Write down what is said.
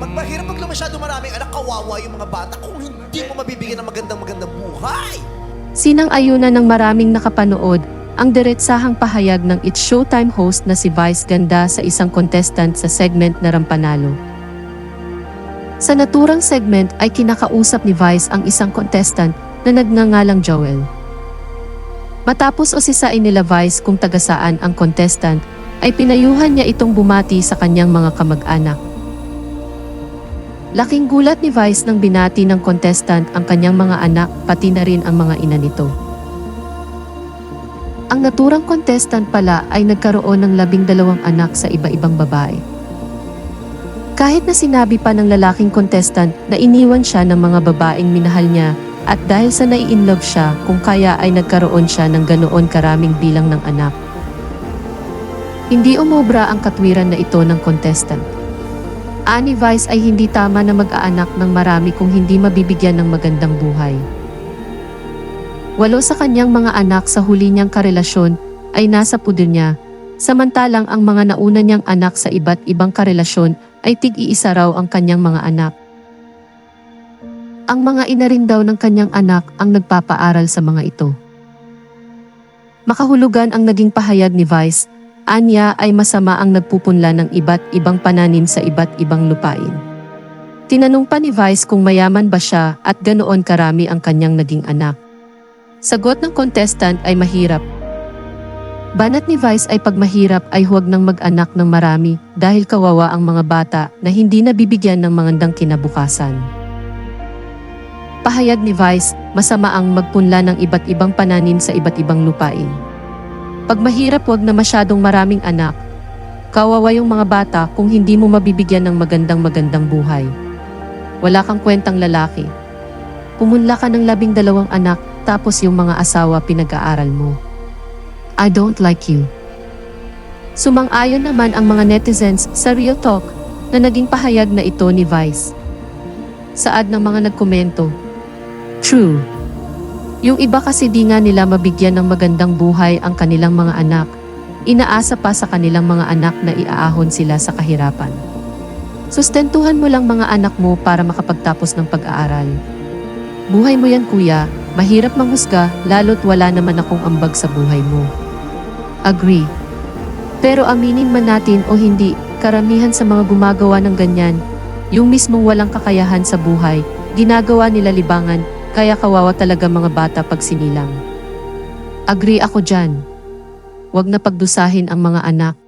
Magmahirap pag masyado maraming anak, kawawa yung mga bata kung hindi mo mabibigyan ng magandang-magandang buhay. Sinang-ayunan ng maraming nakapanood ang diretsahang pahayag ng It's Showtime host na si Vice Ganda sa isang contestant sa segment na Rampanalo. Sa naturang segment ay kinakausap ni Vice ang isang contestant na nagngangalang Joel. Matapos osisain nila Vice kung tagasaan ang contestant, ay pinayuhan niya itong bumati sa kanyang mga kamag-anak. Laking gulat ni Vice nang binati ng contestant ang kanyang mga anak pati na rin ang mga ina nito. Ang naturang contestant pala ay nagkaroon ng labing dalawang anak sa iba-ibang babae. Kahit na sinabi pa ng lalaking contestant na iniwan siya ng mga babaeng minahal niya at dahil sa nai-inlove siya kung kaya ay nagkaroon siya ng ganoon karaming bilang ng anak. Hindi umobra ang katwiran na ito ng contestant. Ani Vice ay hindi tama na mag-aanak ng marami kung hindi mabibigyan ng magandang buhay. Walo sa kanyang mga anak sa huli niyang karelasyon ay nasa puder niya, samantalang ang mga nauna niyang anak sa iba't ibang karelasyon ay tig-iisa raw ang kanyang mga anak. Ang mga ina rin daw ng kanyang anak ang nagpapaaral sa mga ito. Makahulugan ang naging pahayag ni Vice, anya ay masama ang nagpupunla ng iba't ibang pananim sa iba't ibang lupain. Tinanong pa ni Vice kung mayaman ba siya at ganoon karami ang kanyang naging anak. Sagot ng contestant ay mahirap. Banat ni Vice ay pag mahirap ay huwag nang mag-anak ng marami dahil kawawa ang mga bata na hindi nabibigyan ng magandang kinabukasan. Pahayag ni Vice, masama ang magpunla ng iba't ibang pananim sa iba't ibang lupain. Pag mahirap huwag na masyadong maraming anak. Kawawa yung mga bata kung hindi mo mabibigyan ng magandang magandang buhay. Wala kang kwentang lalaki. Pumunla ka ng labing dalawang anak tapos yung mga asawa pinag-aaral mo. I don't like you. Sumang-ayon naman ang mga netizens sa Real Talk na naging pahayag na ito ni Vice. Saad ng mga nagkomento, True. Yung iba kasi di nga nila mabigyan ng magandang buhay ang kanilang mga anak. Inaasa pa sa kanilang mga anak na iaahon sila sa kahirapan. Sustentuhan mo lang mga anak mo para makapagtapos ng pag-aaral. Buhay mo yan kuya, mahirap manghusga lalo't wala naman akong ambag sa buhay mo. Agree. Pero aminin man natin o hindi, karamihan sa mga gumagawa ng ganyan, yung mismong walang kakayahan sa buhay, ginagawa nila libangan, kaya kawawa talaga mga bata pag sinilang. Agree ako dyan. Huwag na pagdusahin ang mga anak.